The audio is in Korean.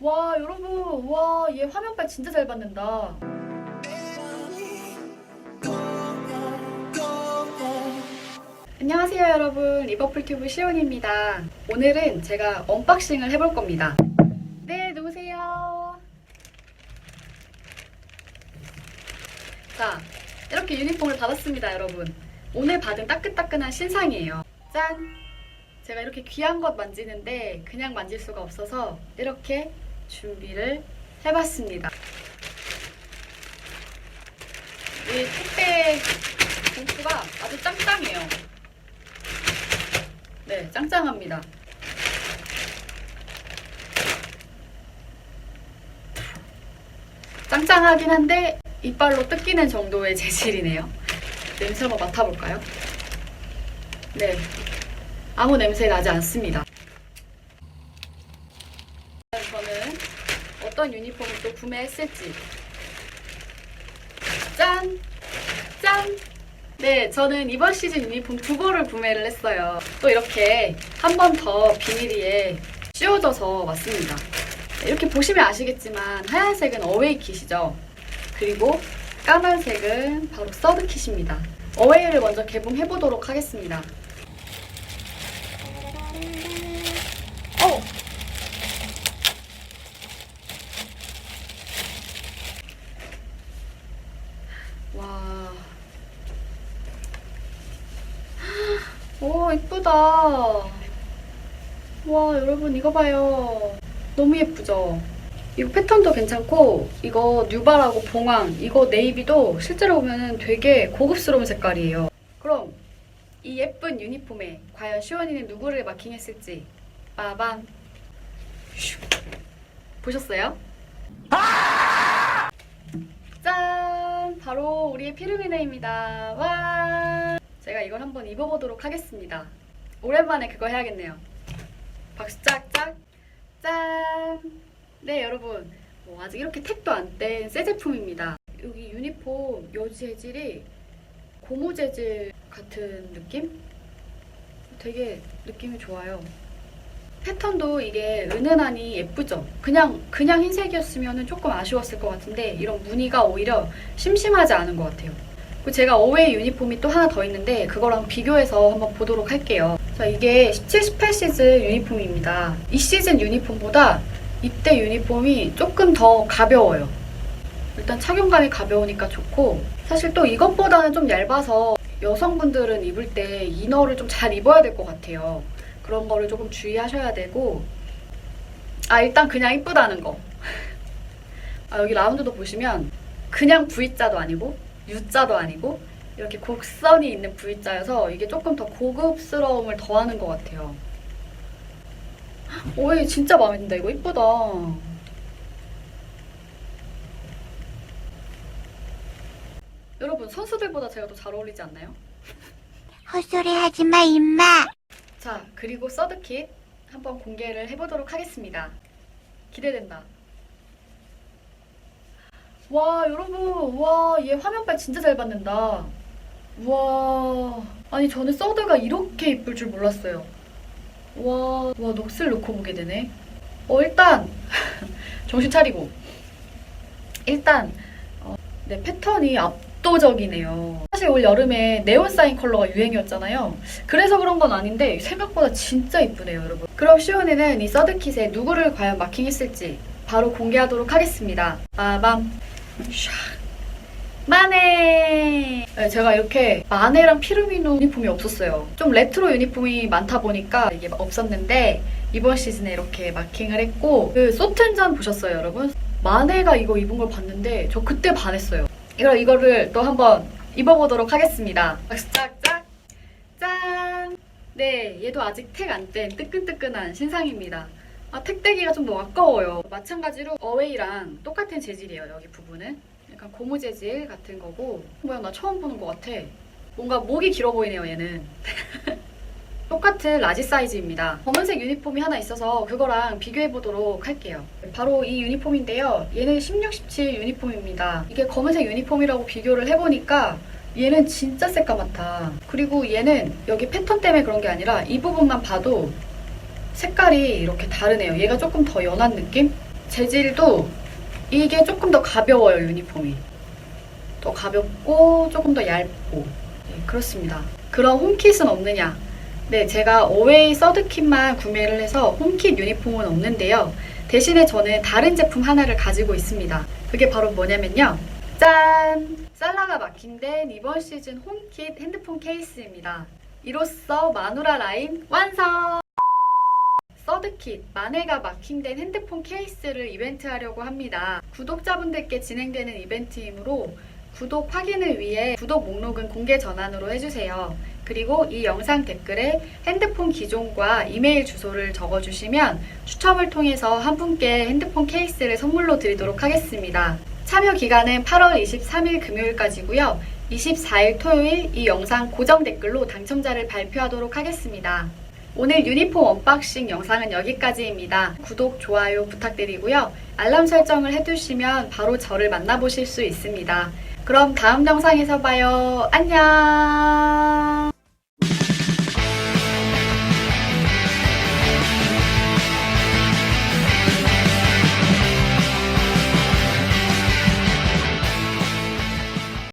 와 여러분. 와 얘 화면빨 진짜 잘 받는다. 안녕하세요 여러분. 리버풀 튜브 시온입니다. 오늘은 제가 언박싱을 해볼 겁니다. 네 누구세요? 자 이렇게 유니폼을 받았습니다 여러분. 오늘 받은 따끈따끈한 신상이에요. 짠! 제가 이렇게 귀한 것 만지는데 그냥 만질 수가 없어서 이렇게 준비를 해봤습니다. 이 택배 봉투가 아주 짱짱해요. 네, 짱짱합니다. 짱짱하긴 한데 이빨로 뜯기는 정도의 재질이네요. 냄새 한번 맡아볼까요? 네, 아무 냄새 나지 않습니다. 저는 어떤 유니폼을 또 구매했을지 짠! 짠! 네, 저는 이번 시즌 유니폼 두 벌을 구매를 했어요. 또 이렇게 한 번 더 비닐이에 씌워져서 왔습니다. 네, 이렇게 보시면 아시겠지만 하얀색은 어웨이 kit이죠. 그리고 까만색은 바로 서드 kit입니다. 어웨이를 먼저 개봉해 보도록 하겠습니다. 어! 와. 오, 이쁘다. 와, 여러분, 이거 봐요. 너무 예쁘죠? 이거 패턴도 괜찮고, 이거 뉴발하고 봉황, 이거 네이비도 실제로 보면 되게 고급스러운 색깔이에요. 그럼, 이 예쁜 유니폼에 과연 시원이는 누구를 마킹했을지, 빠밤. 슉. 보셨어요? 바로 우리의 피르미네입니다. 와! 제가 이걸 한번 입어보도록 하겠습니다. 오랜만에 그거 해야겠네요. 박수 짝짝! 짠! 네, 여러분. 뭐 아직 이렇게 택도 안 뗀 새 제품입니다. 여기 유니폼 요 재질이 고무 재질 같은 느낌? 되게 느낌이 좋아요. 패턴도 이게 은은하니 예쁘죠? 그냥 그냥 흰색이었으면 조금 아쉬웠을 것 같은데 이런 무늬가 오히려 심심하지 않은 것 같아요. 그리고 제가 어웨이 유니폼이 또 하나 더 있는데 그거랑 비교해서 한번 보도록 할게요. 자, 이게 17, 18 시즌 유니폼입니다. 이 시즌 유니폼보다 이때 유니폼이 조금 더 가벼워요. 일단 착용감이 가벼우니까 좋고 사실 또 이것보다는 좀 얇아서 여성분들은 입을 때 이너를 좀 잘 입어야 될 것 같아요. 그런 거를 조금 주의하셔야 되고 아 일단 그냥 이쁘다는 거 아, 여기 라운드도 보시면 그냥 V자도 아니고 U자도 아니고 이렇게 곡선이 있는 V자여서 이게 조금 더 고급스러움을 더하는 것 같아요 오이 진짜 마음에 든다 이거 이쁘다 여러분 선수들보다 제가 더 잘 어울리지 않나요? 헛소리 하지 마, 임마. 자, 그리고 서드킷 한번 공개를 해보도록 하겠습니다. 기대된다. 와, 여러분, 와, 얘 화면빨 진짜 잘 받는다. 와, 아니, 저는 서드가 이렇게 이쁠 줄 몰랐어요. 와, 와, 넋을 놓고 보게 되네. 어, 일단, 정신 차리고. 일단, 어, 네, 패턴이 압도적이네요. 사실 올 여름에 네온 사인 컬러가 유행이었잖아요. 그래서 그런 건 아닌데 생각보다 진짜 이쁘네요, 여러분. 그럼 시온이는 이 서드킷에 누구를 과연 마킹했을지 바로 공개하도록 하겠습니다. 빠밤. 샥. 마네! 네, 제가 이렇게 마네랑 피르미노 유니폼이 없었어요. 좀 레트로 유니폼이 많다 보니까 이게 없었는데 이번 시즌에 이렇게 마킹을 했고 그 소튼전 보셨어요, 여러분? 마네가 이거 입은 걸 봤는데 저 그때 반했어요. 이거 이거를 또 한번 입어보도록 하겠습니다. 짝짝! 짠! 네, 얘도 아직 택 안 뗀 뜨끈뜨끈한 신상입니다. 아, 택 떼기가 좀 너무 아까워요. 마찬가지로 어웨이랑 똑같은 재질이에요, 여기 부분은. 약간 고무 재질 같은 거고. 뭐야, 나 처음 보는 것 같아. 뭔가 목이 길어 보이네요, 얘는. 똑같은 라지 사이즈입니다. 검은색 유니폼이 하나 있어서 그거랑 비교해 보도록 할게요. 바로 이 유니폼인데요. 얘는 16, 17 유니폼입니다. 이게 검은색 유니폼이라고 비교를 해보니까 얘는 진짜 새까맣다. 그리고 얘는 여기 패턴 때문에 그런 게 아니라 이 부분만 봐도 색깔이 이렇게 다르네요. 얘가 조금 더 연한 느낌? 재질도 이게 조금 더 가벼워요, 유니폼이. 더 가볍고 조금 더 얇고. 네, 그렇습니다. 그럼 홈킷은 없느냐? 네, 제가 어웨이 서드킷만 구매를 해서 홈킷 유니폼은 없는데요. 대신에 저는 다른 제품 하나를 가지고 있습니다. 그게 바로 뭐냐면요. 짠! 살라가 마킹된 이번 시즌 홈킷 핸드폰 케이스입니다. 이로써 마누라 라인 완성! 서드킷, 마네가 마킹된 핸드폰 케이스를 이벤트하려고 합니다. 구독자분들께 진행되는 이벤트이므로 구독 확인을 위해 구독 목록은 공개 전환으로 해주세요. 그리고 이 영상 댓글에 핸드폰 기종과 이메일 주소를 적어주시면 추첨을 통해서 한 분께 핸드폰 케이스를 선물로 드리도록 하겠습니다. 참여 기간은 8월 23일 금요일까지고요. 24일 토요일 이 영상 고정 댓글로 당첨자를 발표하도록 하겠습니다. 오늘 유니폼 언박싱 영상은 여기까지입니다. 구독, 좋아요 부탁드리고요. 알람 설정을 해두시면 바로 저를 만나보실 수 있습니다. 그럼 다음 영상에서 봐요. 안녕!